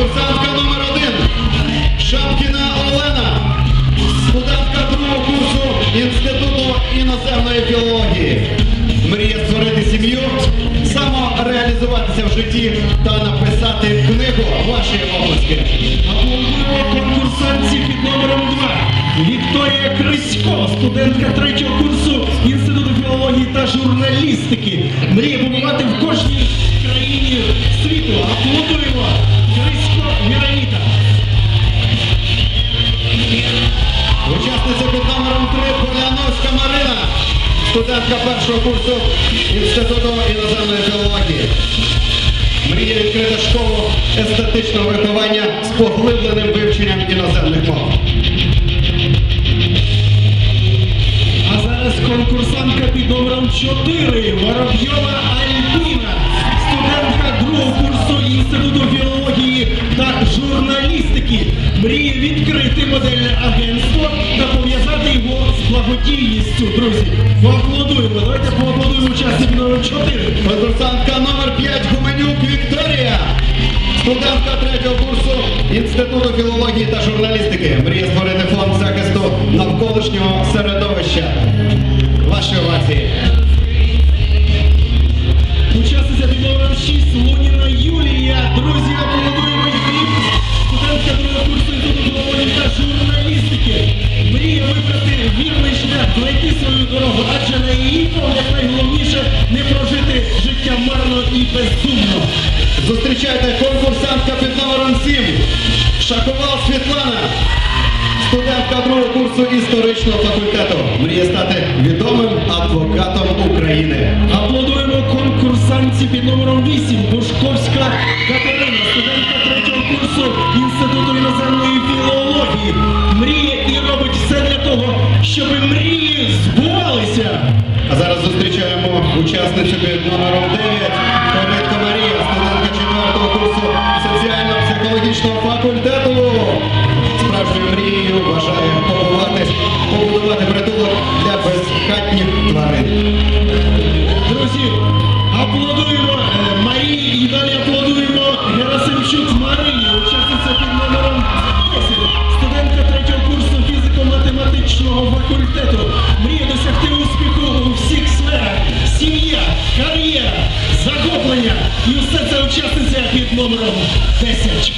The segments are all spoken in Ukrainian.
Конкурсантка номер один. Шапкіна Олена. Студентка другого курсу Інституту іноземної філології. Мріє створити сім'ю, самореалізуватися в житті та написати книгу вашої області. Аплодуємо конкурсантці під номером 2. Вікторія Крисько, студентка третього курсу Інституту філології та журналістики. Мріє побувати в кожній країні світу. Аплодуємо! Крисько Віроніка. Учасниця під номером 3 Поляновська Марина, студентка першого курсу Інституту іноземної філології. Мріє відкрити школу естетичного виховання з поглибленим вивченням іноземних мов. А зараз конкурсантка під номером 4 Воробйова відкрити модельне агентство та пов'язати його з благодійністю, друзі. Поаплодуємо. Давайте поаплодуємо учаснику номер 4. Конкурсантка номер 5 Гуменюк Вікторія, студентка третього курсу Інституту філології та журналістики. Мріє створити фонд захисту навколишнього середовища. Ваші овації. Знайти свою дорогу, адже на її погляд найголовніше не прожити життя марно і бездумно. Зустрічайте конкурсантка під номером 7 Шаковал Світлана, студентка другого курсу історичного факультету. Мріє стати відомим адвокатом України. Аплодуємо конкурсантці під номером 8 Бушковська Катерина, під номером 9 Коритко Марія, студентка 4 курсу соціально-психологічного факультету. Справжньою мрією бажає побувати, побудувати притулок для безхатніх тварин. Друзі, аплодуємо е, Марії і далі аплодуємо номером 10.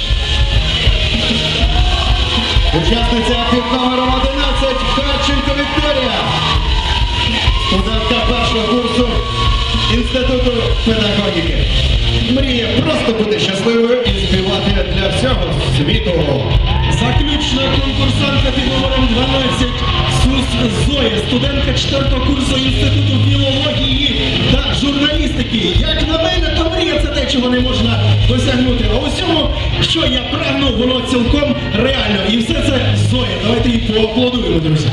Учасниця під номером 11 Харченко Вікторія. Студентка першого курсу Інституту педагогіки. Мріє просто бути щасливою і співати для всього світу. Заключна конкурсантка під номером 12 Сус Зоя, студентка 4 курсу Інституту філології та журналістики. Як чого не можна досягнути. А усьому, що я прагну, воно цілком реально. І все це Зоя. Давайте їй поаплодуємо, друзі.